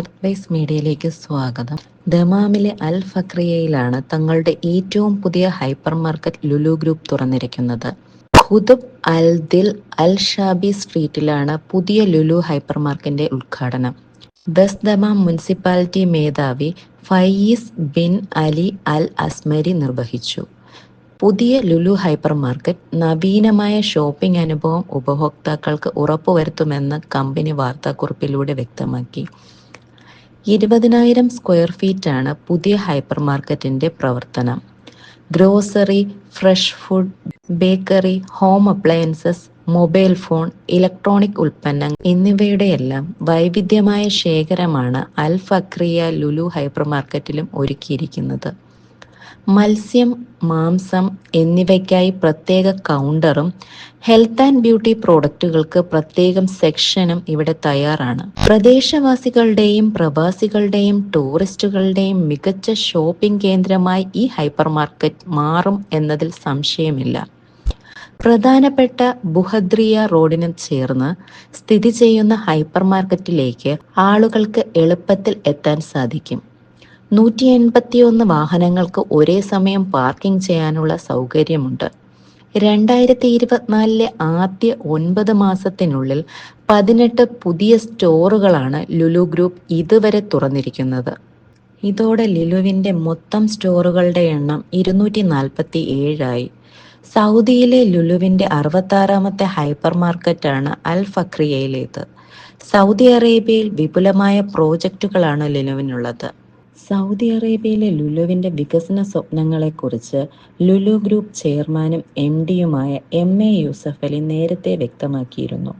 എർപ്രൈസ് മീഡിയയിലേക്ക് സ്വാഗതം. ദമാമിലെ അൽ ഫക്രിയയിലാണ് തങ്ങളുടെ ഏറ്റവും പുതിയ ഹൈപ്പർ മാർക്കറ്റ് ലുലു ഗ്രൂപ്പ് തുറന്നിരിക്കുന്നത്. ഖുദുബ് അൽ ദിൽ അൽ ഷാബി സ്ട്രീറ്റിലാണ് പുതിയ ലുലു ഹൈപ്പർ മാർക്കറ്റിന്റെ ഉദ്ഘാടനം. ദസ് ദമാം മുനിസിപ്പാലിറ്റി മേധാവി ഫയീസ് ബിൻ അലി അൽ അസ്മരി നിർവഹിച്ചു. പുതിയ ലുലു ഹൈപ്പർ മാർക്കറ്റ് നവീനമായ ഷോപ്പിംഗ് അനുഭവം ഉപഭോക്താക്കൾക്ക് ഉറപ്പുവരുത്തുമെന്ന് കമ്പനി വാർത്താക്കുറിപ്പിലൂടെ വ്യക്തമാക്കി. ഇരുപതിനായിരം സ്ക്വയർ ഫീറ്റാണ് പുതിയ ഹൈപ്പർ മാർക്കറ്റിന്റെ പ്രവർത്തനം. Grocery fresh food bakery home appliances mobile phone electronic ഉൽപ്പന്നങ്ങൾ എന്നിവയുടെയെല്ലാം വൈവിധ്യമായ ശേഖരമാണ് അൽ ഫക്രിയ ലുലു ഹൈപ്പർ മാർക്കറ്റിലും ഒരുക്കിയിരിക്കുന്നത്. മത്സ്യം മാംസം എന്നിവയ്ക്കായി പ്രത്യേക കൗണ്ടറും ഹെൽത്ത് ആൻഡ് ബ്യൂട്ടി പ്രോഡക്റ്റുകൾക്ക് പ്രത്യേകം സെക്ഷനും ഇവിടെ തയ്യാറാണ്. പ്രദേശവാസികളുടെയും പ്രവാസികളുടെയും ടൂറിസ്റ്റുകളുടെയും മികച്ച ഷോപ്പിംഗ് കേന്ദ്രമായി ഈ ഹൈപ്പർ മാർക്കറ്റ് മാറും എന്നതിൽ സംശയമില്ല. പ്രധാനപ്പെട്ട ബുഹദ്രിയ റോഡിന് ചേർന്ന് സ്ഥിതി ചെയ്യുന്ന ഹൈപ്പർ മാർക്കറ്റിലേക്ക് ആളുകൾക്ക് എളുപ്പത്തിൽ എത്താൻ സാധിക്കും. നൂറ്റി എൺപത്തിയൊന്ന് വാഹനങ്ങൾക്ക് ഒരേ സമയം പാർക്കിംഗ് ചെയ്യാനുള്ള സൗകര്യമുണ്ട്. രണ്ടായിരത്തി ഇരുപത്തിനാലിലെ ആദ്യ ഒൻപത് മാസത്തിനുള്ളിൽ പതിനെട്ട് പുതിയ സ്റ്റോറുകളാണ് ലുലു ഗ്രൂപ്പ് ഇതുവരെ തുറന്നിരിക്കുന്നത്. ഇതോടെ ലുലുവിന്റെ മൊത്തം സ്റ്റോറുകളുടെ എണ്ണം ഇരുന്നൂറ്റി നാൽപ്പത്തി ഏഴായി സൗദിയിലെ ലുലുവിന്റെ അറുപത്താറാമത്തെ ഹൈപ്പർ മാർക്കറ്റാണ് അൽ ഫക്രിയയിലേത്. സൗദി അറേബ്യയിൽ വിപുലമായ പ്രോജക്റ്റുകളാണ് ലുലുവിനുള്ളത്. സൗദി അറേബ്യയിലെ ലുലുവിന്റെ വികസന സ്വപ്നങ്ങളെക്കുറിച്ച് ലുലു ഗ്രൂപ്പ് ചെയർമാനും എം ഡിയുമായ എം എ യൂസഫലി നേരത്തെ വ്യക്തമാക്കിയിരുന്നു.